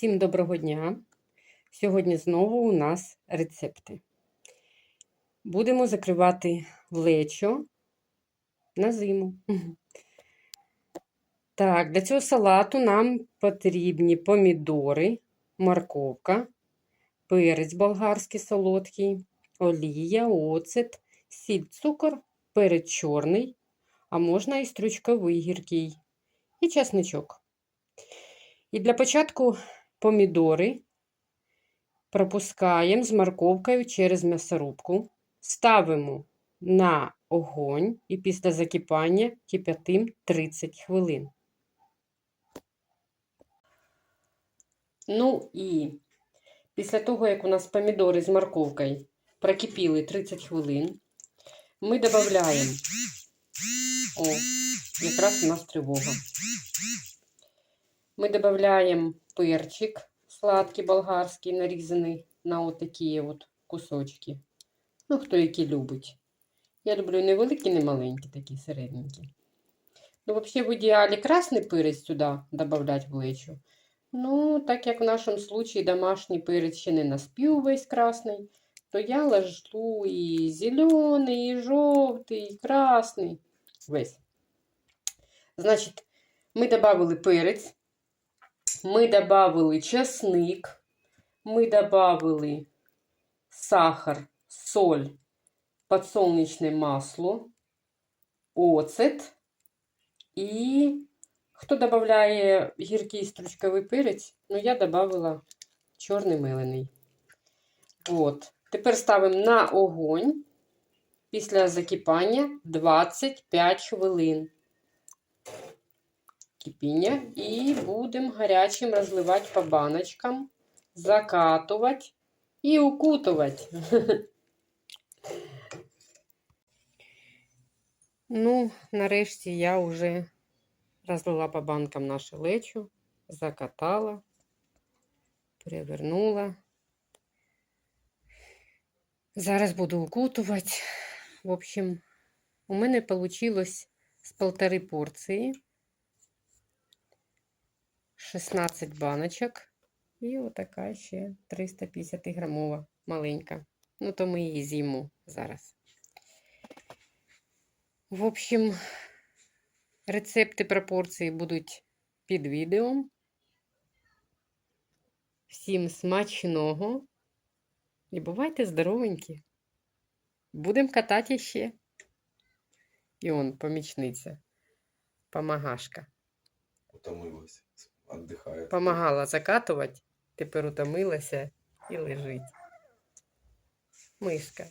Всім доброго дня! Сьогодні знову у нас рецепти. Будемо закривати влечо на зиму. Так, для цього салату нам потрібні помідори, морковка, перець болгарський солодкий, олія, оцет, сіль, цукор, перець чорний, а можна і стручковий гіркий, і часничок. І для початку помідори пропускаємо з морковкою через м'ясорубку, ставимо на огонь і після закипання кип'ятим 30 хвилин. Ну і після того, як у нас помідори з морковкою прокипіли 30 хвилин, ми додаємо. О, якраз у нас тривога. Ми додаємо перчик сладкий болгарський, нарізаний на отакі от кусочки. Ну, хто які любить. Я люблю не великі, не маленькі, такі середненькі. Ну, взагалі, в ідеалі красний перець сюди додати в лечу. Ну, так як в нашому случаї домашній перець ще не наспів весь красний, то я ложу і зелений, і жовтий, і красний. Весь. Значить, ми додали перець. Мы добавили чесник, мы добавили сахар, соль, подсолнечное масло, оцет і хто додає гіркий стручковий перець, ну я додавала чорний мелений. От. Тепер ставимо на огонь після закипання 25 хвилин кипіння і будемо гарячим розливати по баночкам, закатувати і укутувати. Ну, нарешті я вже розлила по банкам нашу лечу, закатала, перевернула. Зараз буду укутувати. В общем, у мене вийшло з полтори порції. 16 баночок. І отака ще 350 грамова маленька. Ну, то ми її з'їмо зараз. В общем, рецепти пропорції будуть під відео. Всім смачного. І бувайте здоровенькі. Будемо катати ще. І он, помічниця, помагашка. Утомилась, отдыхает. Помагала закатувати, тепер утомилася і лежить. Мишка.